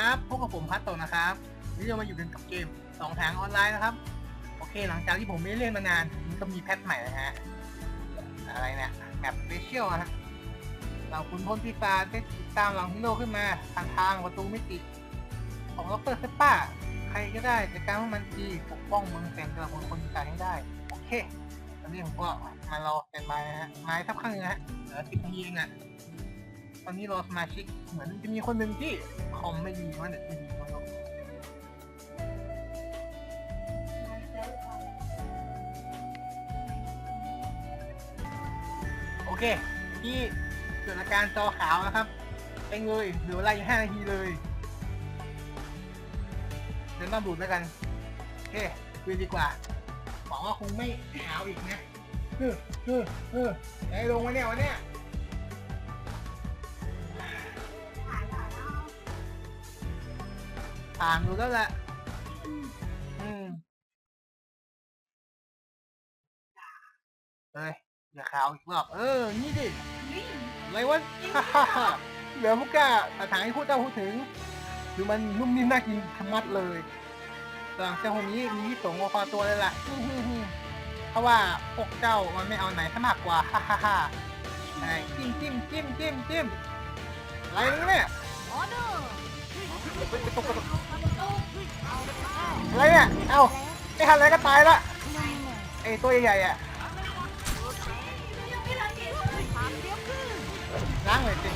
ครับ พบกับผมพัตโตนะครับวันนี้เรามาอยู่กันกับเกมสองทางออนไลน์นะครับ โอเค หลังจากที่ผมไม่เล่นมานานมันก็มีแพทใหม่นะฮะ อะไรเนี่ยแมปสเปเชียลนะ เราคุณพลพิศาได้ติดตามหลังฮีโร่ขึ้นมาทางทางประตูมิติ ของล็อกเตอร์เซป้า ใครก็ได้จัดการพวกมันทีปกป้องเมืองแสงกระคนคนพิการให้ได้ โอเคตอนนี้ผมก็มารอสแตนบายนะฮะ ไม้ทับข้างนึงนะฮะเหลือสิบนาทีเองอะ ตอนนี้รอสมาชิกเหมือนจะมีคนหนึ่งที่คอมไม่ดีว่าเน็ตไม่ดีไม่รู้โอเค ที่เกิดอาการจอขาวนะครับไปเลยเหลือเวลาอีกห้านาทีเลยเดี๋ยวต้องดูดแล้วกันโอเคคุยดีกว่าหวังว่าคงไม่ขาวอีกนะเออเออเออไหนลงมาเนี่ยวะเนี่ย ผ่านดูแล้วแหละ อืมเฮ้ยอย่าขาวอีกรอบเออ นี่ดิ อะไรวะฮ่าฮ่าฮ่าเหลือพวกกาแต่ถางให้พูดเจ้าพูดถึง คือมันนุ่มนิ่มน่ากินทั้งมัดเลยส่วนเจ้าคนนี้มีที่สงคอตัวเลยล่ะฮึ่มฮึ่มฮึ่มเพราะว่าพวกเจ้ามันไม่เอาไหนถ้ามากกว่า ฮ่าฮ่าฮ่าไหนจิ้มจิ้มจิ้มจิ้มจิ้มอะไรเนี่ย ไปตกกระตก อะไรเนี่ย เอ้าไม่ทันอะไรก็ตายละไอตัวใหญ่ๆอะล้างเลยสิ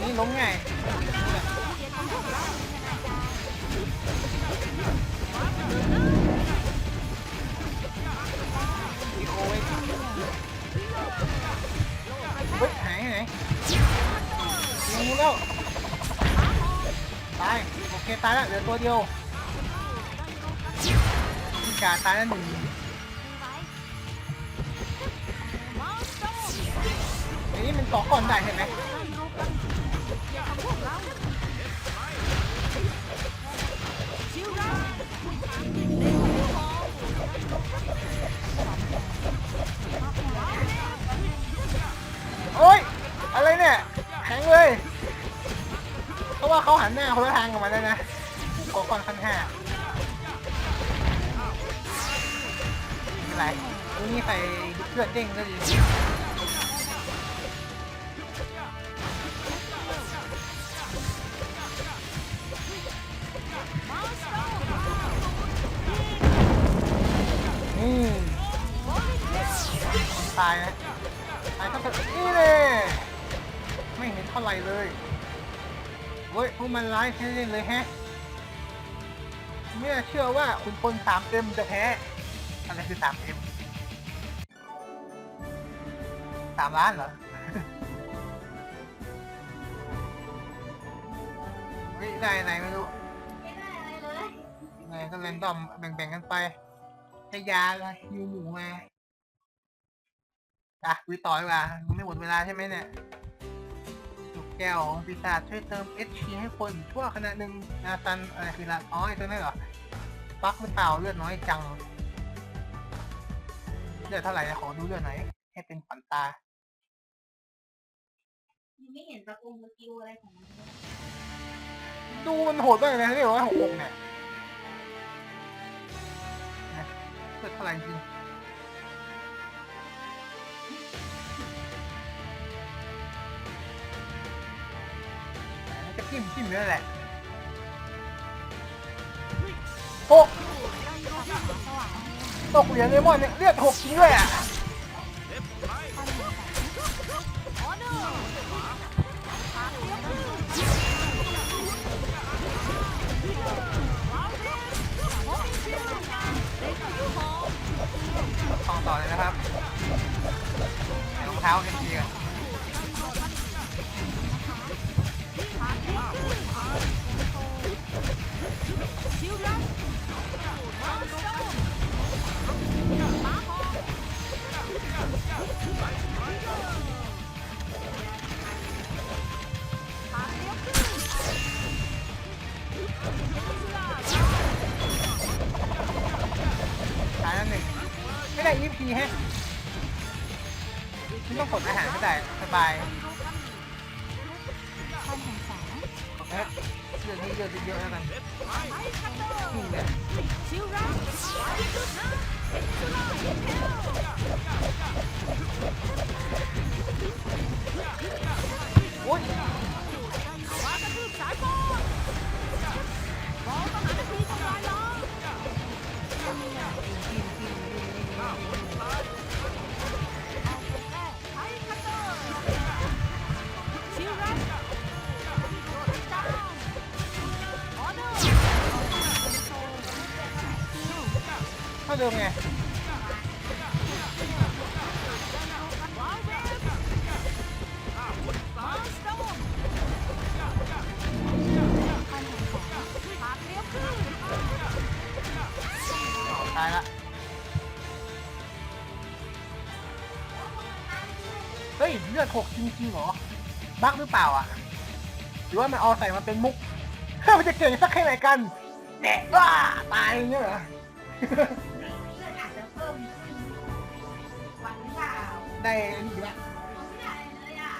นี่ล้มไง เคตายแล้วเหลือตัวเดียวพี่กาตายแล้วหนึ่งอันนี้มันต่อก่อนได้เห็นไหมโอ๊ยอะไรเนี่ยแข็งเลย ว่าเขาหันหน้าคนละทางกับมันแล้วนะกอกอนขั้นห้าไม่เป็นไรนี่ใส่เลือดเด้งก็ดีอืมตายนะตายก็เถอะนี่เลยไม่เห็นเท่าไรเลย เฮ้ยพวกมันร้ายแค่เล่นเลยแฮะไม่น่าเชื่อว่าคุณพลสามเต็มจะแพ้ อะไรคือสามเต็มสามล้านเหรอ เฮ้ยได้ไหนไม่รู้ไหนก็แรนดอมแบ่งๆกันไปให้ยาเลยยูหมูมาอะคุยต่อดีกว่าไม่หมดเวลาใช่ไหมเนี่ย กแก้วของปีศาจช่วยเติม HP ให้คนชั่วขณะหนึ่งนาซันอะไรคือละอ๋อไอ้ตัวนั้นเหรอปักหรือเปล่าเลือดน้อยจังเลือดเท่าไหร่นะขอดูเลือดหน่อยให้เป็นฝันตาไม่เห็นตะกงตะกิวอะไรของมันเลยดูมันโหดมากเลยนะที่บอกว่าหกหกเนี่ยนะเลือดเท่าไหร่จริง จิ้มจิ้มนั่นแหละหกตกเหรียญเลมอนเนี่ยเลือดหกจริงด้วยอะ ไม่ได้ EP แฮะไม่ต้องกดอาหารก็ได้สบายท่านแห่งแสงเอ๊ะเรื่องนี้เยอะเยอะแล้วกันนี่แหละชิวรักโอ้ย ท่าเดิมไงวางเวฟบอลสโตนท่านแห่งแสงปากเลี้ยวขึ้นตายละเฮ้ย เลือดหกจริงๆเหรอ บั๊กหรือเปล่าอะ หรือว่ามันเอาใส่มาเป็นมุก มันจะเก่งสักแค่ไหนกันแดะว้าตายอย่างเงี้ยเหรอเลือ ได้อันนี้อยู่ละไม่ได้เลยอะ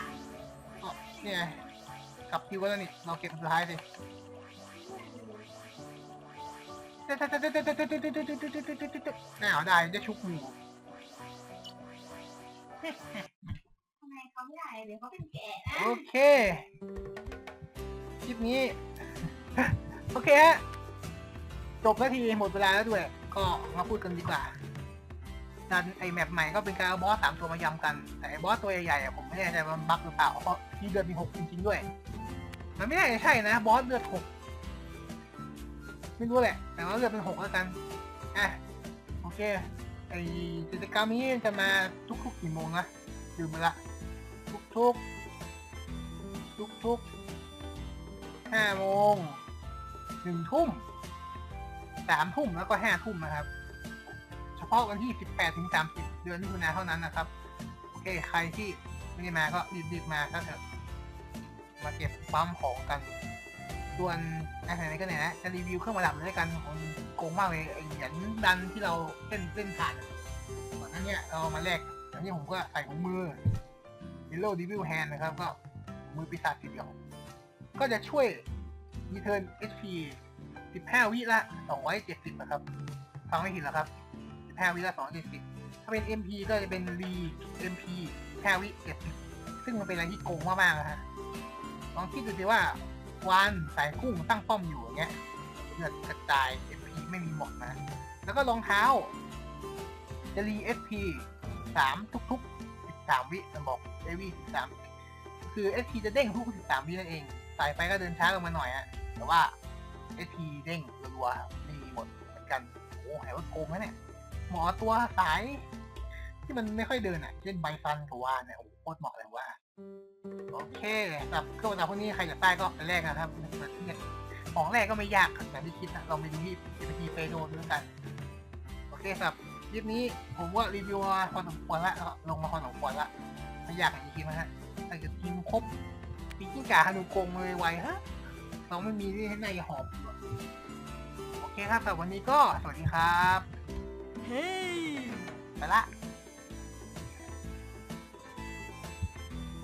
อ๋อนี่ยกลับคิวแล้วนี่เราเก็บสุดท้ายสิน่าได้จะชุกหมูทำไมเขาไม่ได้เดี๋ยวเขาเป็นแกะนะโอเคคลิปนี้ โอเคฮะจบนาทีหมดเวลาแล้วด้วย ก็มาพูดกันดีกว่า ดันไอแมปใหม่ก็เป็นการเอาบอสสามตัวมายำกัน แต่ไอบอสตัวใหญ่ๆอะผมไม่แน่ใจว่ามันบั๊กหรือเปล่าเพราะที่เดือนมีหกจริงๆด้วย มันไม่น่ใช่นะบอสเลือดหกไม่รู้แหละ แต่ว่าเลือดเป็นหกแล้วกันอะโอเคไอกิจกรรมนี้จะมาทุกๆกี่โมงนะลืมไปละทุกๆทุกๆห้าโมงหนึ่งทุ่มสามทุ่มแล้วก็ห้าทุ่มนะครับาะวันที่สิบแปดถึงสามสิบเดือนมิถุนาเท่านั้นนะครับ โอเค ใครที่ไม่ได้มาก็รีบๆมาก็เถอะมาเก็บปั๊มของกัน ส่วนอาหารก็เนี่ยนะจะรีวิวเครื่องประดับเลยกันโกงมากเลยไอ้เหรียญดันที่เราเล่นเล่นผ่านก่อนหน้าเนี้ยเราเอามาแลกอันนี้ผมก็ใส่ของมือ Yellow Devil Hand นะครับ ก็มือปีศาจสีเดียว ก็จะช่วย Return HP 15 วิละ 270 นะครับ ฟังไม่ผิดแล้วครับ 15วิละ270ถ้าเป็น MP ก็จะเป็น Re MP 15วิ70ซึ่งมันเป็นอะไรที่โกงมากๆนะฮะลองคิดดูสิว่าวานสายกุ้งตั้งป้อมอยู่อย่างเงี้ยเลือดกระจาย MP ไม่มีหมดนะ แล้วก็รองเท้าจะรี SP 3ทุกๆ13วิมันบอกเดวี่13คือ SP จะเด้งทุก13วินั่นเองสายไฟก็เดินช้าลงมาหน่อยอะแต่ว่า SP เด้งรัวๆมีหมดเหมือนกันโอ้โหหายว่าโกงนะเนี่ย หมอตัวสาย ที่มันไม่ค่อยเดินอะเช่นไบซันกับวานเนี่ยโอ้โหโคตรเหมาะเลยว่า โอเคสำหรับเครื่องประดับพวกนี้ใครอยากได้ก็ไปแรกนะครับเนี่ยของแรกก็ไม่ยากอย่างที่คิดนะเราไปดูที่พีพีเฟโดด้วยกัน โอเคสำหรับคลิปนี้ผมว่ารีวิวมาพอสมควรละลงมาพอสมควรละไม่ยากอย่างที่คิดนะฮะถ้าเกิดทีมครบปีกิ้งก่าฮานุกงเลยไวฮะเราไม่มีนี่ให้ในหอบโอเคครับสำหรับวันนี้ก็สวัสดีครับ ฮ้ ไปละ